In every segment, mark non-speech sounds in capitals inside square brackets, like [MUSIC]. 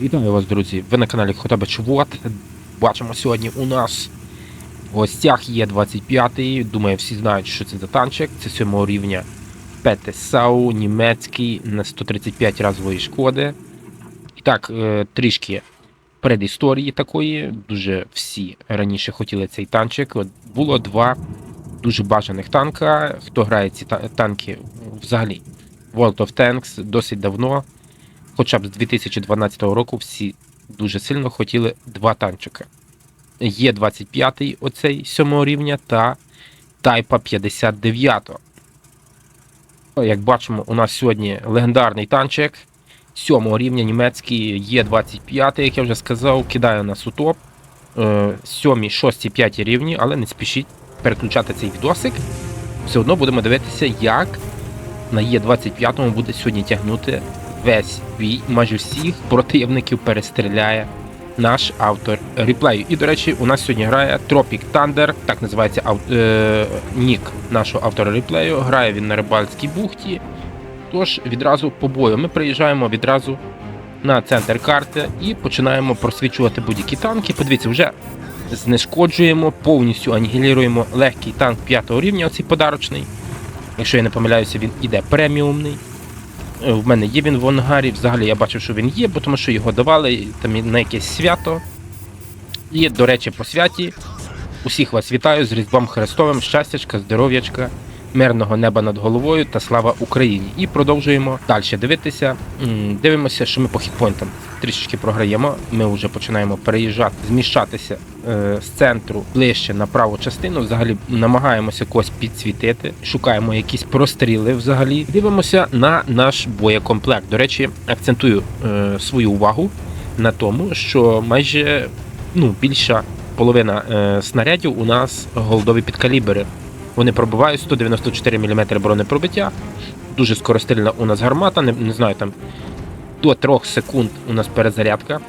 Вітаю вас, друзі! Ви на каналі Хотаба Чувот. Бачимо сьогодні у нас в гостях є 25-й. Думаю, всі знають, що це за танчик. Це 7 рівня ПТСАУ, німецький на 135 разової шкоди. І так, е, трішки предісторії такої. Дуже всі раніше хотіли цей танчик. Було два дуже бажаних танка. Хто грає ці танки взагалі? World of Tanks досить давно хоча б з 2012 року всі дуже сильно хотіли два танчика. Є 25-й оцей 7 рівня та Тайпа 59. Як бачимо, у нас сьогодні легендарний танчик 7 рівня німецький є 25 як я вже сказав, кидає нас у топ. 7, 6, 5 рівні, але не спішіть переключати цей відосик. Все одно будемо дивитися, як на Є25 буде сьогодні тягнути весь бій, майже всіх противників перестріляє наш автор реплею. І, до речі, у нас сьогодні грає Tropic Thunder, так називається ав- е, нік нашого автора реплею. Грає він на рибальській бухті. Тож відразу по бою. Ми приїжджаємо відразу на центр карти і починаємо просвічувати будь-які танки. Подивіться, вже знешкоджуємо, повністю анігіліруємо легкий танк 5 рівня, оцей подарочний. Якщо я не помиляюся, він іде преміумний. Е, В мене є він в ангарі. Взагалі я бачив, що він є, бо тому що його давали там на якесь свято. І, до речі, по святі. Усіх вас вітаю з Різдвом Христовим, щастячка, здоров'ячка, мирного неба над головою та слава Україні. І продовжуємо далі дивитися. Дивимося, що ми по хітпойнтам трішечки програємо. Ми вже починаємо переїжджати, зміщатися е, з центру ближче на праву частину. Взагалі намагаємося когось підсвітити, шукаємо якісь простріли. Взагалі дивимося на наш боєкомплект. До речі, акцентую е, свою увагу на тому, що майже ну більша половина е, снарядів у нас голдові підкалібри. Вони пробивають 194 мм бронепробиття. Дуже скорострільна у нас гармата, не, не знаю там до 3 секунд у нас перезарядка.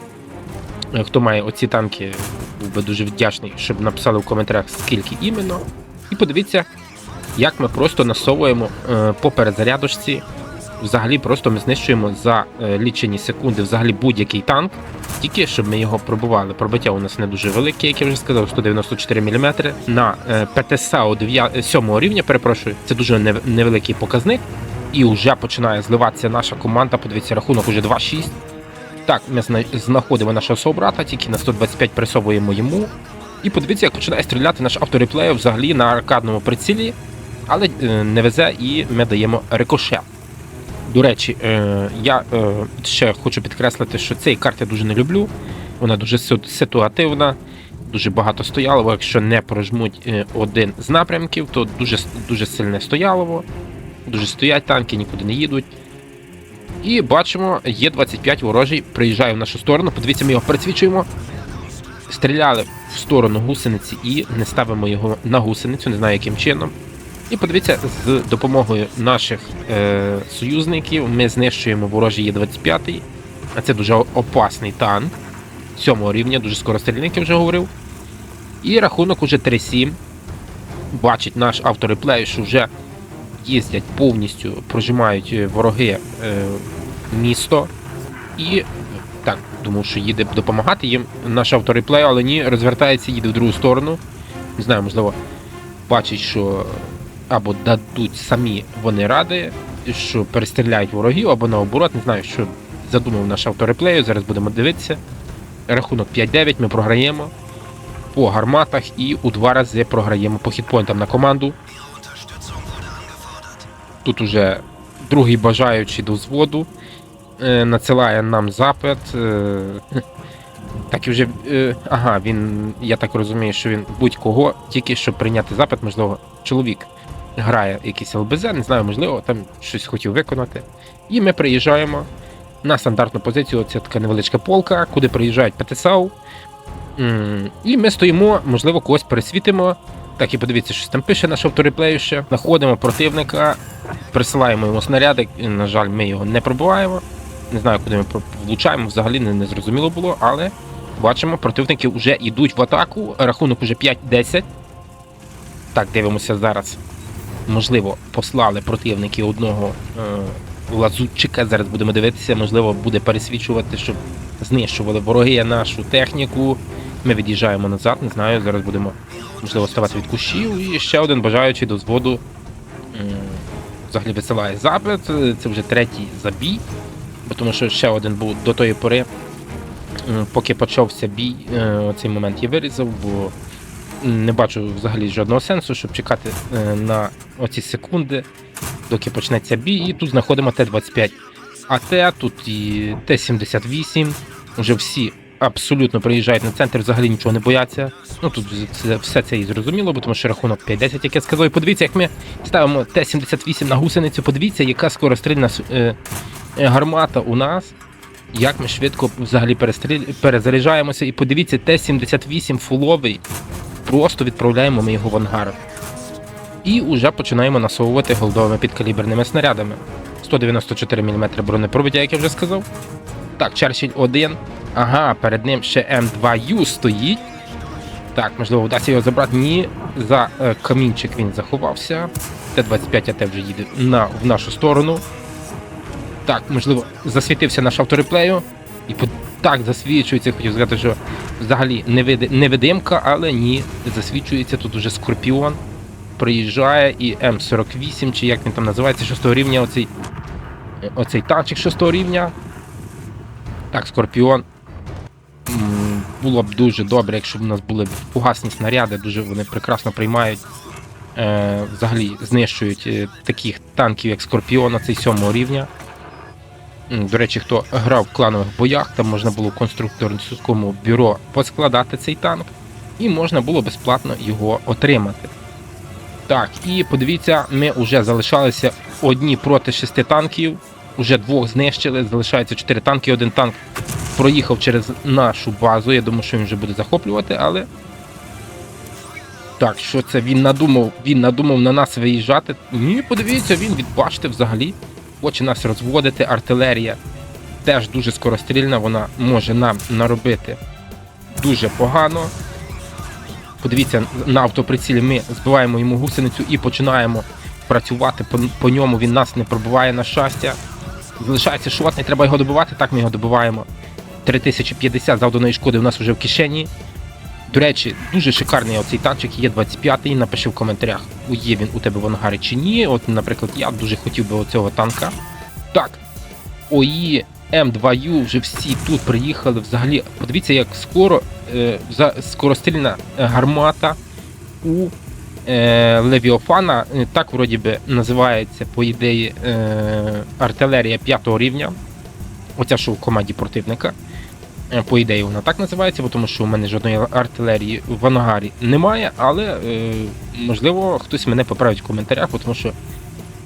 Е, Хто має оці танки, був би дуже вдячний, щоб написали в коментарях, скільки іменно. І подивіться, як ми просто насовуємо е, по перезарядочці. Взагалі просто ми знищуємо за е, лічені секунди взагалі будь-який танк, тільки щоб ми його пробували. Пробиття у нас не дуже велике, як я вже сказав, 194 мм. На е, ПТСАУ 7 рівня, перепрошую, це дуже невеликий показник. І вже починає зливатися наша команда. Подивіться, рахунок уже 2-6. Так, ми знаходимо нашого собрата, тільки на 125 присовуємо йому. І подивіться, як починає стріляти наш автореплеєр взагалі на аркадному прицілі, але е, не везе і ми даємо рикошет. До речі, е, я е, ще хочу підкреслити, що цієї карти я дуже не люблю. Вона дуже ситуативна, дуже багато стоялово. Якщо не прожмуть е, один з напрямків, то дуже, дуже сильне стоялово. Дуже стоять танки, нікуди не їдуть. І бачимо, є 25 ворожий, приїжджає в нашу сторону. Подивіться, ми його присвічуємо. Стріляли в сторону гусениці і не ставимо його на гусеницю, не знаю яким чином. І подивіться, з допомогою наших е, союзників ми знищуємо ворожий Є-25. А це дуже опасний танк. Сьомого рівня, дуже скорострільний, як я вже говорив. І рахунок уже 3-7. Бачить наш автореплей, що вже їздять повністю, прожимають е, вороги е, місто. І так, думав, що їде допомагати їм наш автореплей, але ні, розвертається, їде в другу сторону. Не знаю, можливо, бачить, що або дадуть самі вони ради, що перестріляють ворогів, або наоборот, не знаю, що задумав наш автореплею. Зараз будемо дивитися. Рахунок 5-9, ми програємо по гарматах і у два рази програємо по хітпойнтам на команду. Тут уже другий бажаючий до взводу е, надсилає нам запит. Е, [LAUGHS] так і вже. Е, ага, він. Я так розумію, що він будь-кого, тільки щоб прийняти запит, можливо, чоловік грає якийсь ЛБЗ, не знаю, можливо, там щось хотів виконати. І ми приїжджаємо на стандартну позицію. Це така невеличка полка, куди приїжджають ПТСАУ. І ми стоїмо, можливо, когось пересвітимо. Так, і подивіться, щось там пише наш автореплею ще. Знаходимо противника, присилаємо йому снаряди. На жаль, ми його не пробиваємо. Не знаю, куди ми влучаємо, взагалі не, не зрозуміло було, але бачимо, противники вже йдуть в атаку. Рахунок уже 5-10. Так, дивимося зараз. Можливо, послали противники одного е, лазутчика. Зараз будемо дивитися, можливо, буде пересвічувати, щоб знищували вороги нашу техніку. Ми від'їжджаємо назад, не знаю. Зараз будемо можливо ставати від кущів. І ще один бажаючий до зводу взагалі висилає запит. Це вже третій забій. Бо тому що ще один був до тої пори, поки почався бій, е, цей момент я вирізав, бо не бачу взагалі жодного сенсу, щоб чекати е, на оці секунди, доки почнеться бій. І тут знаходимо Т-25 АТ, тут і Т-78. Вже всі абсолютно приїжджають на центр, взагалі нічого не бояться. Ну тут це, все це і зрозуміло, бо тому що рахунок 5-10, як я сказав. І подивіться, як ми ставимо Т-78 на гусеницю. Подивіться, яка скорострільна е, е, гармата у нас. Як ми швидко взагалі перезаряджаємося, і подивіться, Т-78 фуловий. Просто відправляємо ми його в ангар. І вже починаємо насовувати голдовими підкаліберними снарядами. 194 мм бронепробиття, як я вже сказав. Так, Черчилль 1. Ага, перед ним ще М2Ю стоїть. Так, можливо, вдасться його забрати. Ні, за е, камінчик він заховався. Т-25 АТ вже їде на, в нашу сторону. Так, можливо, засвітився наш автореплею. І так засвічується, хотів сказати, що взагалі невиди- невидимка, але ні, засвічується тут уже Скорпіон. Приїжджає і М48, чи як він там називається, 6 рівня, оцей, оцей танчик 6 рівня. Так, Скорпіон. Було б дуже добре, якщо б у нас були фугасні снаряди, дуже вони прекрасно приймають. Е, взагалі знищують е, таких танків, як Скорпіон, цей 7 рівня. До речі, хто грав в кланових боях, там можна було в конструкторському бюро поскладати цей танк, і можна було безплатно його отримати. Так, і подивіться, ми вже залишалися одні проти шести танків. Уже двох знищили, залишається чотири танки. Один танк проїхав через нашу базу. Я думаю, що він вже буде захоплювати, але. Так, що це він надумав? Він надумав на нас виїжджати. Ні, подивіться, він від башти взагалі хоче нас розводити. Артилерія теж дуже скорострільна, вона може нам наробити дуже погано. Подивіться, на автоприцілі ми збиваємо йому гусеницю і починаємо працювати по, по ньому. Він нас не пробиває на щастя. Залишається шотний, треба його добивати. Так ми його добиваємо. 3050 завданої шкоди у нас вже в кишені. До речі, дуже шикарний оцей танчик, є 25-й. Напиши в коментарях, є він у тебе в ангарі чи ні. От, наприклад, я дуже хотів би оцього танка. Так, ОІ М2Ю вже всі тут приїхали. Взагалі, подивіться, як скоро е, скорострільна е, гармата у е, Левіофана. Е, Так, вроді би, називається, по ідеї, е, артилерія 5 рівня. Оця, що в команді противника. Е, По ідеї вона так називається, бо тому що у мене жодної артилерії в ангарі немає, але е, можливо хтось мене поправить в коментарях, тому що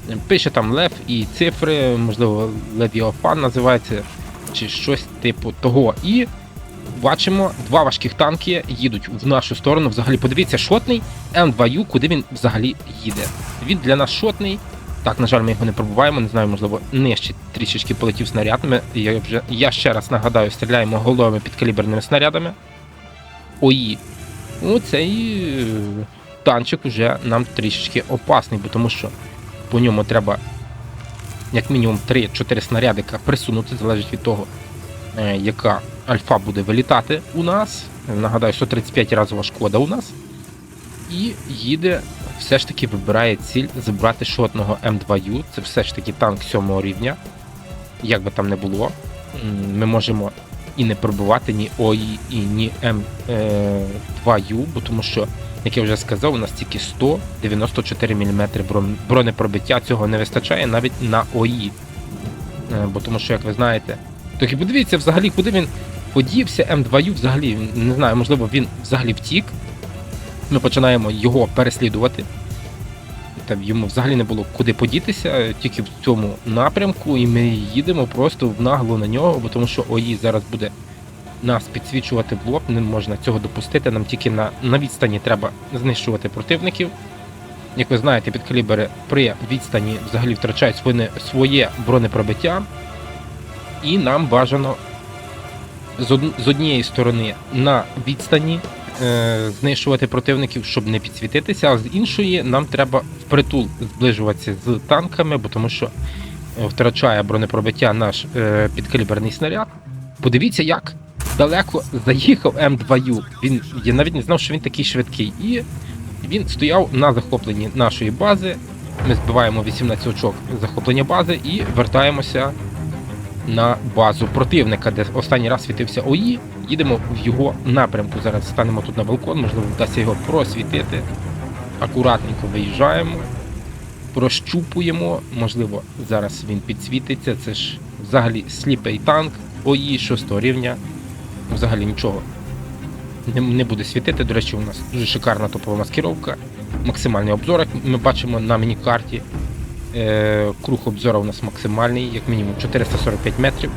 е, пише там лев і цифри, можливо, Левіофан називається, чи щось типу того. І бачимо, два важких танки їдуть в нашу сторону. Взагалі, подивіться, шотний М2Ю, куди він взагалі їде. Він для нас шотний. Так, на жаль, ми його не пробуваємо, не знаю, можливо, нижче трішечки полетів снаряд. Ми, я, вже, я ще раз нагадаю, стріляємо головами підкаліберними снарядами. ОІ. Ну, цей е, танчик уже нам трішечки опасний, бо тому що по ньому треба як мінімум 3-4 снарядика присунути, залежить від того, е, яка альфа буде вилітати у нас. Нагадаю, 135 разова шкода у нас. І їде, все ж таки вибирає ціль забрати шотного М2Ю. Це все ж таки танк 7 рівня. Як би там не було, ми можемо і не пробивати ні ОІ, і ні М2Ю, бо тому що, як я вже сказав, у нас тільки 194 мм бронепробиття. Цього не вистачає навіть на ОІ. Е, Бо тому що, як ви знаєте, і подивіться взагалі, куди він подівся, М2Ю взагалі, не знаю, можливо, він взагалі втік. Ми починаємо його переслідувати. Там йому взагалі не було куди подітися, тільки в цьому напрямку, і ми їдемо просто в нагло на нього, бо тому що ОІ зараз буде нас підсвічувати в лоб, не можна цього допустити. Нам тільки на, на відстані треба знищувати противників. Як ви знаєте, підкалібери при відстані взагалі втрачають своє, своє бронепробиття, і нам бажано з, од... з однієї сторони на відстані знищувати противників, щоб не підсвітитися, а з іншої нам треба впритул зближуватися з танками, бо тому що втрачає бронепробиття наш е, підкаліберний снаряд. Подивіться, як далеко заїхав М2Ю. Він я навіть не знав, що він такий швидкий. І він стояв на захопленні нашої бази. Ми збиваємо 18 очок захоплення бази і вертаємося на базу противника, де останній раз світився ОІ. Їдемо в його напрямку. Зараз станемо тут на балкон, можливо, вдасться його просвітити. Акуратненько виїжджаємо, прощупуємо. Можливо, зараз він підсвітиться. Це ж взагалі сліпий танк ОІ 6 рівня. Взагалі нічого не, не буде світити. До речі, у нас дуже шикарна топова маскировка. Максимальний обзор, як ми бачимо на міні-карті. Е, круг обзору у нас максимальний, як мінімум 445 метрів.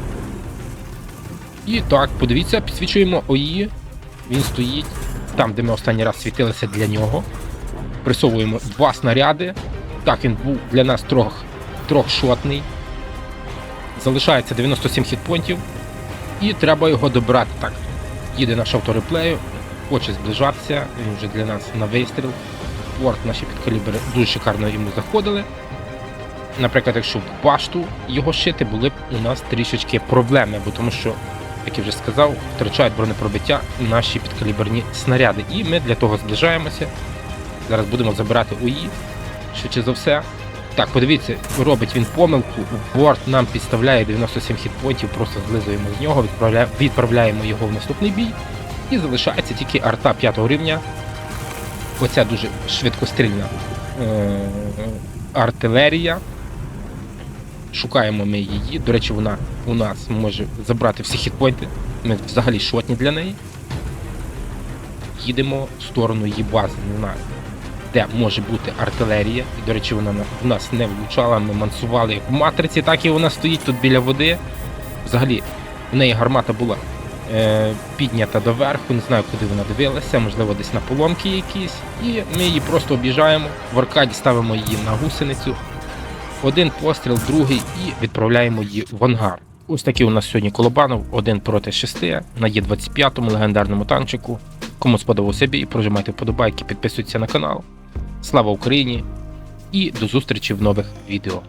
І так, подивіться, підсвічуємо ОІ. Він стоїть там, де ми останній раз світилися для нього. Присовуємо два снаряди. Так, він був для нас трох, трьохшотний. Залишається 97 хітпонтів. І треба його добрати. Так, їде наш автореплею, хоче зближатися, він вже для нас на вистріл. Порт наші підкалібри дуже шикарно йому заходили. Наприклад, якщо в башту його шити, були б у нас трішечки проблеми, бо тому що, як я вже сказав, втрачають бронепробиття наші підкаліберні снаряди. І ми для того зближаємося. Зараз будемо забирати УІ, швидше за все. Так, подивіться, робить він помилку, борт нам підставляє 97 хітпоінтів, просто злизуємо з нього, відправляємо його в наступний бій. І залишається тільки арта 5 рівня. Оця дуже швидкострільна е- артилерія. Шукаємо ми її. До речі, вона у нас може забрати всі хітпойнти. Ми взагалі шотні для неї. Їдемо в сторону її бази. Знаю, де може бути артилерія. І, до речі, вона в нас не влучала. Ми мансували в матриці, так і вона стоїть тут біля води. Взагалі, в неї гармата була е, піднята доверху, не знаю, куди вона дивилася, можливо, десь на поломки якісь. І ми її просто об'їжджаємо, в аркаді ставимо її на гусеницю. Один постріл, другий і відправляємо її в ангар. Ось такий у нас сьогодні колобанов, один проти шести на Є25 легендарному танчику. Кому сподобався бій, прожимайте вподобайки, підписуйтесь на канал. Слава Україні! І до зустрічі в нових відео.